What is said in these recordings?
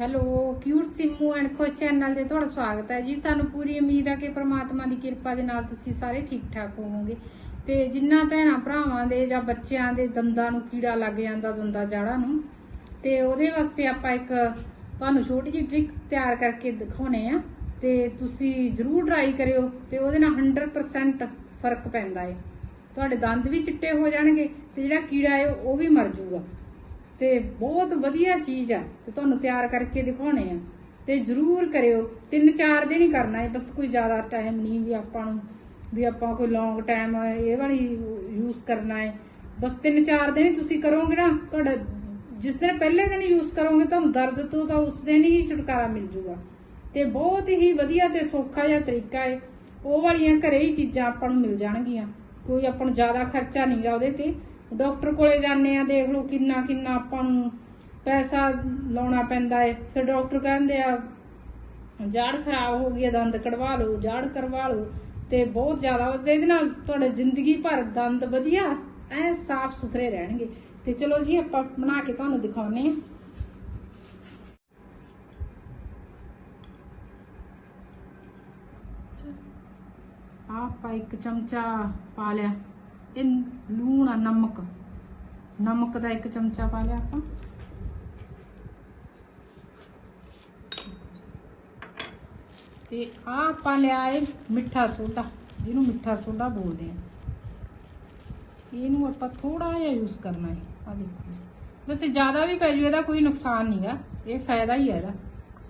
Hello, cute Simmu and ਖੋ channel ਤੇ ਤੁਹਾਡਾ ਸਵਾਗਤ ਹੈ ਜੀ। ਸਾਨੂੰ ਪੂਰੀ ਉਮੀਦ ਹੈ ਕਿ ਪ੍ਰਮਾਤਮਾ ਦੀ ਕਿਰਪਾ ਦੇ ਨਾਲ ਤੁਸੀਂ ਸਾਰੇ ਠੀਕ ਠਾਕ ਹੋਵੋਗੇ। ਤੇ ਜਿੰਨਾ ਭੈਣਾਂ ਭਰਾਵਾਂ ਦੇ ਜਾਂ ਬੱਚਿਆਂ ਦੇ ਦੰਦਾਂ ਨੂੰ ਕੀੜਾ ਲੱਗ ਜਾਂਦਾ, ਦੰਦਾ ਜਾੜਾਂ ਨੂੰ, ਤੇ ਉਹਦੇ ਵਾਸਤੇ ਆਪਾਂ ਇੱਕ ਤੁਹਾਨੂੰ ਛੋਟੀ ਜਿਹੀ ਟ੍ਰਿਕ ਤਿਆਰ ਕਰਕੇ ਦਿਖਾਉਣੇ ਆ। ਤੇ ਤੁਸੀਂ ਜਰੂਰ ਟਰਾਈ ਕਰਿਓ ਤੇ ਉਹਦੇ ਨਾਲ 100% ਫ਼ਰਕ ਪੈਂਦਾ ਏ। ਤੁਹਾਡੇ ਦੰਦ ਵੀ ਚਿੱਟੇ ਹੋ ਜਾਣਗੇ ਤੇ ਜਿਹੜਾ ਕੀੜਾ ਹੈ ਉਹ ਵੀ ਮਰ ਜਾਊਗਾ ਤੇ ਬਹੁਤ ਵਧੀਆ ਚੀਜ਼ ਆ ਤੇ ਤੁਹਾਨੂੰ ਤਿਆਰ ਕਰਕੇ ਦਿਖਾਉਣੇ ਆ। ਤੇ ਜਰੂਰ ਕਰਿਓ। ਤਿੰਨ ਚਾਰ ਦਿਨ ਹੀ ਕਰਨਾ ਹੈ, ਬਸ ਕੋਈ ਜ਼ਿਆਦਾ ਟਾਈਮ ਨਹੀਂ ਵੀ ਆਪਾਂ ਨੂੰ, ਵੀ ਆਪਾਂ ਕੋਈ ਲੌਂਗ ਟਾਈਮ ਇਹ ਵਾਲੀ ਯੂਜ਼ ਕਰਨਾ ਹੈ। ਬਸ ਤਿੰਨ ਚਾਰ ਦਿਨ ਹੀ ਤੁਸੀਂ ਕਰੋਗੇ ਨਾ, ਤੁਹਾਡਾ ਜਿਸ ਦਿਨ ਪਹਿਲੇ ਦਿਨ ਯੂਜ਼ ਕਰੋਗੇ, ਤੁਹਾਨੂੰ ਦਰਦ ਤੋਂ ਤਾਂ ਉਸ ਦਿਨ ਹੀ ਛੁਟਕਾਰਾ ਮਿਲ ਜੂਗਾ। ਤੇ ਬਹੁਤ ਹੀ ਵਧੀਆ ਤੇ ਸੌਖਾ ਜਿਹਾ ਤਰੀਕਾ ਹੈ। ਉਹ ਵਾਲੀਆਂ ਘਰੇ ਹੀ ਚੀਜ਼ਾਂ ਆਪਾਂ ਨੂੰ ਮਿਲ ਜਾਣਗੀਆਂ। ਕੋਈ ਆਪਾਂ ਨੂੰ ਜ਼ਿਆਦਾ ਖਰਚਾ ਨਹੀਂਗਾ ਉਹਦੇ ਤੇ। ਡਾਕਟਰ ਕੋਲੇ ਜਾਂਦੇ ਆ, ਦੇਖ ਲਓ ਕਿੰਨਾ ਕਿੰਨਾ ਆਪਾਂ ਨੂੰ ਪੈਸਾ ਲਾਉਣਾ ਪੈਂਦਾ ਏ। ਫਿਰ ਡਾਕਟਰ ਕਹਿੰਦੇ ਆ, ਜਾੜ ਖਰਾਬ ਹੋ ਗਈ ਹੈ, ਦੰਦ ਕਢਵਾ ਲਓ, ਜਾੜ ਕਰਵਾ ਲਓ ਤੇ ਬਹੁਤ ਜ਼ਿਆਦਾ ਇਹਦੇ ਨਾਲ ਤੁਹਾਡੇ ਜ਼ਿੰਦਗੀ ਭਰ ਦੰਦ ਵਧੀਆ, ਐ ਸਾਫ਼ ਸੁਥਰੇ ਰਹਿਣਗੇ। ਤੇ ਚਲੋ ਜੀ, ਆਪਾਂ ਬਣਾ ਕੇ ਤੁਹਾਨੂੰ ਦਿਖਾਉਨੇ ਆ ਆਪਾਂ ਇੱਕ ਚਮਚਾ ਪਾ ਲਿਆ। ਇਹ ਲੂਣ ਆ ਨਮਕ। ਨਮਕ ਦਾ ਇੱਕ ਚਮਚਾ ਪਾ ਲਿਆ ਆਪਾਂ। ਤੇ ਆ ਆਪਾਂ ਲਿਆ ਏ ਮਿੱਠਾ ਸੋਡਾ ਜਿਹਨੂੰ ਮਿੱਠਾ ਸੋਡਾ ਬੋਲਦੇ ਆ। ਇਹਨੂੰ ਆਪਾਂ ਥੋੜਾ ਜਿਹਾ ਯੂਜ਼ ਕਰਨਾ ਹੈ ਆ ਦੇਖੋ। ਵੈਸੇ ਜ਼ਿਆਦਾ ਵੀ ਪੈ ਜੂ ਇਹਦਾ ਕੋਈ ਨੁਕਸਾਨ ਨਹੀਂਗਾ ਇਹ ਫਾਇਦਾ ਹੀ ਹੈ ਇਹਦਾ।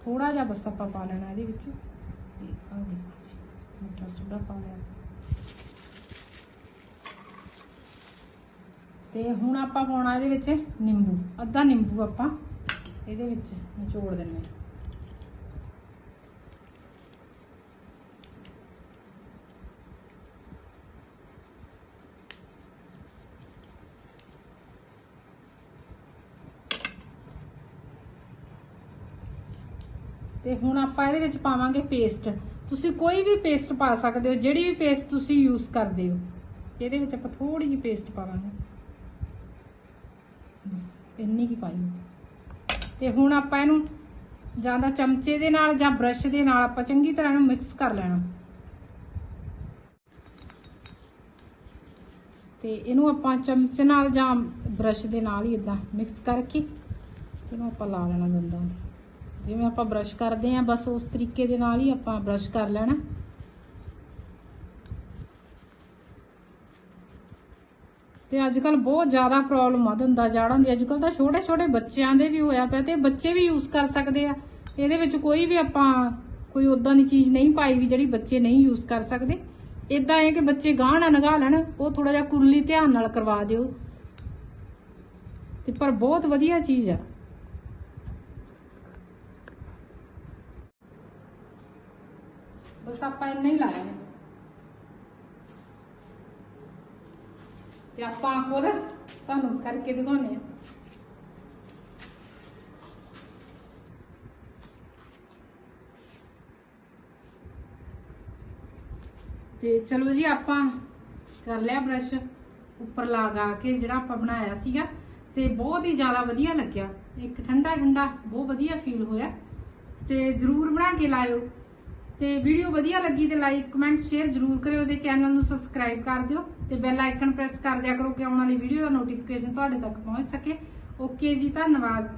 ਥੋੜਾ ਜਿਹਾ ਬਸ ਆਪਾਂ ਪਾ ਲੈਣਾ ਇਹਦੇ ਵਿੱਚ। ਤੇ ਆ ਦੇਖੋ ਜੀ, ਮਿੱਠਾ ਸੋਡਾ ਪਾ ਲਿਆ। ਤੇ ਹੁਣ ਆਪਾਂ ਪਾਉਣਾ ਇਹਦੇ ਵਿੱਚ ਨਿੰਬੂ, ਅੱਧਾ ਨਿੰਬੂ ਆਪਾਂ ਇਹਦੇ ਵਿੱਚ ਨਿਚੋੜ ਦਿੰਨੇ ਹਾਂ। ਤੇ ਹੁਣ ਆਪਾਂ ਇਹਦੇ ਵਿੱਚ ਪਾਵਾਂਗੇ ਪੇਸਟ ਤੁਸੀਂ ਕੋਈ ਵੀ ਪੇਸਟ ਪਾ ਸਕਦੇ ਹੋ, ਜਿਹੜੀ ਵੀ ਪੇਸਟ ਤੁਸੀਂ ਯੂਜ਼ ਕਰਦੇ ਹੋ। ਇਹਦੇ ਵਿੱਚ ਆਪਾਂ ਥੋੜੀ ਜਿਹੀ ਪੇਸਟ ਪਾਵਾਂਗੇ। ਬਸ, ਇੰਨੀ ਕੀ ਪਾਈ। ਤੇ ਹੁਣ ਆਪਾਂ ਇਹਨੂੰ ਜਾਂ ਤਾਂ ਚਮਚੇ ਦੇ ਨਾਲ ਜਾਂ ਬ੍ਰਸ਼ ਦੇ ਨਾਲ ਆਪਾਂ ਚੰਗੀ ਤਰ੍ਹਾਂ ਇਹਨੂੰ ਮਿਕਸ ਕਰ ਲੈਣਾ। ਤੇ ਇਹਨੂੰ ਆਪਾਂ ਚਮਚ ਨਾਲ ਜਾਂ ਬ੍ਰਸ਼ ਦੇ ਨਾਲ ਹੀ ਇਦਾਂ ਮਿਕਸ ਕਰਕੇ ਇਹਨੂੰ ਆਪਾਂ ਲਾ ਲੈਣਾ ਦੰਦਾਂ ਤੇ। ਜਿਵੇਂ ਆਪਾਂ ਬ੍ਰਸ਼ ਕਰਦੇ ਆਂ ਬਸ ਉਸ ਤਰੀਕੇ ਦੇ ਨਾਲ ਹੀ ਆਪਾਂ ਬ੍ਰਸ਼ ਕਰ ਲੈਣਾ। ਤੇ ਅੱਜ ਕੱਲ ਬਹੁਤ ਜ਼ਿਆਦਾ ਪ੍ਰੋਬਲਮ ਆ ਦੰਦਾਂ ਜਾੜਾਂ ਦੀ। ਅੱਜ ਕੱਲ ਤਾਂ ਛੋਟੇ ਛੋਟੇ ਬੱਚਿਆਂ ਦੇ ਵੀ ਹੋਇਆ ਪਿਆ ਤੇ ਬੱਚੇ ਵੀ ਯੂਜ਼ ਕਰ ਸਕਦੇ ਆ। ਇਹਦੇ ਵਿੱਚ ਕੋਈ ਵੀ ਆਪਾਂ ਕੋਈ ਉਦਾਂ ਦੀ ਚੀਜ਼ ਨਹੀਂ ਪਾਈ ਵੀ ਜਿਹੜੀ ਬੱਚੇ ਨਹੀਂ ਯੂਜ਼ ਕਰ ਸਕਦੇ। ਇਦਾਂ ਹੈ ਕਿ ਬੱਚੇ ਗਾਹ ਨਾ ਨਗਾ ਲੈਣ, ਉਹ ਥੋੜਾ ਜਿਹਾ ਕੁਰਲੀ ਧਿਆਨ ਨਾਲ ਕਰਵਾ ਦਿਓ। ਤੇ ਪਰ ਬਹੁਤ ਵਧੀਆ ਚੀਜ਼ ਆ। ਬਸ ਆਪਾਂ ਇੰਨਾ ਹੀ ਲਾਇਆ ਤੇ ਆਪਾਂ ਖੁਦ ਤੁਹਾਨੂੰ ਕਰਕੇ ਦਿਖਾਉਣੇ ਆ ਤੇ ਚਲੋ ਜੀ, ਆਪਾਂ ਕਰ ਲਿਆ ਬ੍ਰਸ਼ ਉੱਪਰ ਲਗਾ ਕੇ ਜਿਹੜਾ ਆਪਾਂ ਬਣਾਇਆ ਸੀਗਾ ਤੇ ਬਹੁਤ ਹੀ ਜ਼ਿਆਦਾ ਵਧੀਆ ਲੱਗਿਆ। ਇੱਕ ਠੰਡਾ ਠੰਡਾ ਬਹੁਤ ਵਧੀਆ ਫੀਲ ਹੋਇਆ। ਤੇ ਜਰੂਰ ਬਣਾ ਕੇ ਲਾਇਓ। ਤੇ ਵੀਡੀਓ ਵਧੀਆ ਲੱਗੀ ਤੇ ਲਾਈਕ ਕਮੈਂਟ ਸ਼ੇਅਰ ਜਰੂਰ ਕਰਿਓ ਤੇ ਚੈਨਲ ਨੂੰ ਸਬਸਕ੍ਰਾਈਬ ਕਰ ਦਿਓ ਤੇ ਬੈਲ ਆਈਕਨ ਪ੍ਰੈਸ ਕਰ ਦਿਆ ਕਰੋ ਕਿ ਆਉਣ ਵਾਲੀ ਵੀਡੀਓ ਦਾ ਨੋਟੀਫਿਕੇਸ਼ਨ ਤੁਹਾਡੇ ਤੱਕ ਪਹੁੰਚ ਸਕੇ। ਓਕੇ ਜੀ, ਧੰਨਵਾਦ।